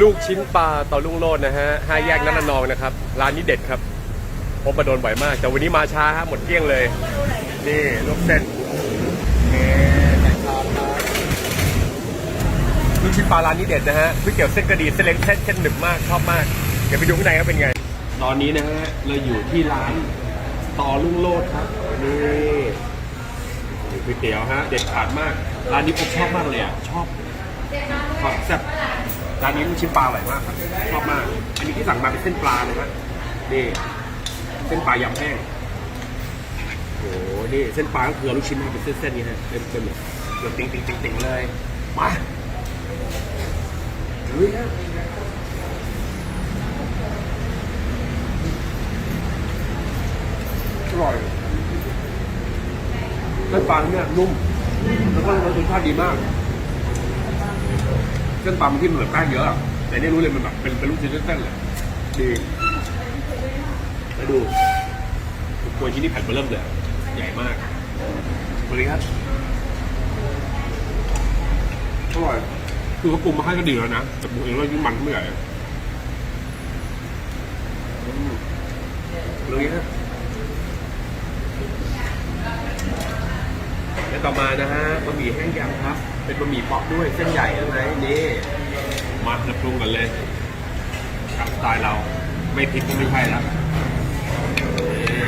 ลูกชิ้นปลาต่อลุงโลดนะฮะห้าแยกนันนองนะครับ ร้านนี้เด็ดครับผมมาโดนบ่อยมาก แต่วันนี้มาช้าฮะหมดเกลี้ยงเลย นี่ลูกเส้นนี่ไก่ทอดครับลูกชิ้นปลาร้านนี้เด็ดนะฮะก๋วยเตี๋ยวเส้นกระดีเส้นเล็กเส้นเส้นหนึบมากชอบมาก เดี๋ยวไปดูข้างในว่าเป็นไง ตอนนี้นะฮะเราอยู่ที่ร้านต่อลุงโลดครับนี่ก๋วยเตี๋ยวฮะเด็ดขาดมาก ร้านนี้ผมชอบมากเลยอะชอบความแซ่บ ร้านนี้ลูกชิ้นปลาอร่อยมากครับชอบมาก อันนี้ที่สั่งมาเป็นเส้นปลาเลยนะนี่เส้นปลายำแห้งโอ้โหนี่เส้นปลาก็คือลูกชิ้นมาเป็นเส้นๆนี่ฮะเต็มเต็มเลยเกือบติ่งติ่งติ่งติ่งเลยมาลุยฮะอร่อยเส้นปลาเนี่ยนุ่มแล้วก็รสชาติดีมาก ส้นปลามันที่เหมือแป้งเยอะอะแต่นี่รู้เลยมันแบบเป็นเป็นลูกชิ้นเส้นๆเลยดีแล้วดูกล้วยชิ้นนี้แผ่นเบอร์เริ่มเลยอะใหญ่มากสวัสดีครับอร่อยคือเขาปรุงมาให้ก็ดีแล้วนะแต่ปรุงเองแล้วยิ่งมันขึ้นไม่ใหญ่อืมเลยฮะและต่อมานะฮะบะหมี่แห้งยำครับ เป็นบะหมี่ป๊อกด้วยเส้นใหญ่ใช่ไหมนี่มาเราปรุงกันเลยตามสไตล์เราไม่พริกก็ไม่ใช่ละนี่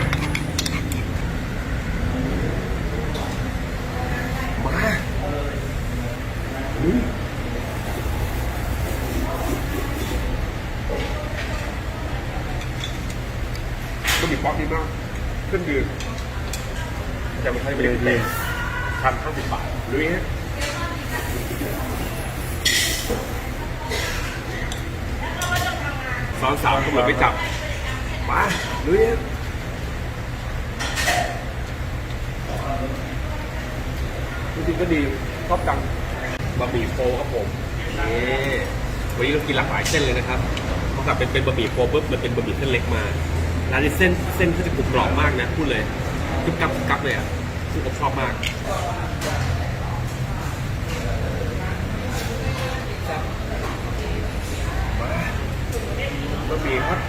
มาอืมบะหมี่ป๊อกดีมากเครื่องดื่มจะไม่ใช่ไม่ได้เต็ม พันห้าสิบบาทลุยฮะสอนสาวก็เหมือนไปจับ มาลุยฮะจริงๆก็ดีชอบจังบะหมี่โฟครับผมนี่วันนี้เรากินหลากหลายเส้นเลยนะครับเพราะกับเป็นเป็นบะหมี่โฟปุ๊บมันเป็นบะหมี่เส้นเล็กมาร้านนี้เส้นเส้นเขาจะกรุบกรอบมากนะพูดเลยกึบกับกึบกับเลยอะ ซึ่งผมชอบมากบะหมี่ครับ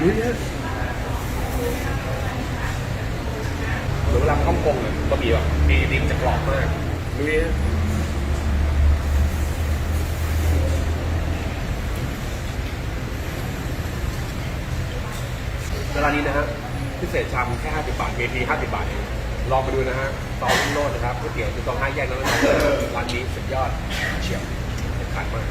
ดูเนี่ยหมือเวลาฮ่องกงเลยบะหมี่แบบดีดีมันจะกรอบมากดูเนี่ยเวลานี้นะฮะพิเศษชามแค่ 50 บาทเวที50 บาทเอง ลองมาดูนะฮะตองรุ่งโลดนะครับก๋วยเตี๋ยวจุดตองห้าแยกแล้วนะครับร้านนี้สุดยอดเฉียบเด็ดขาดมาก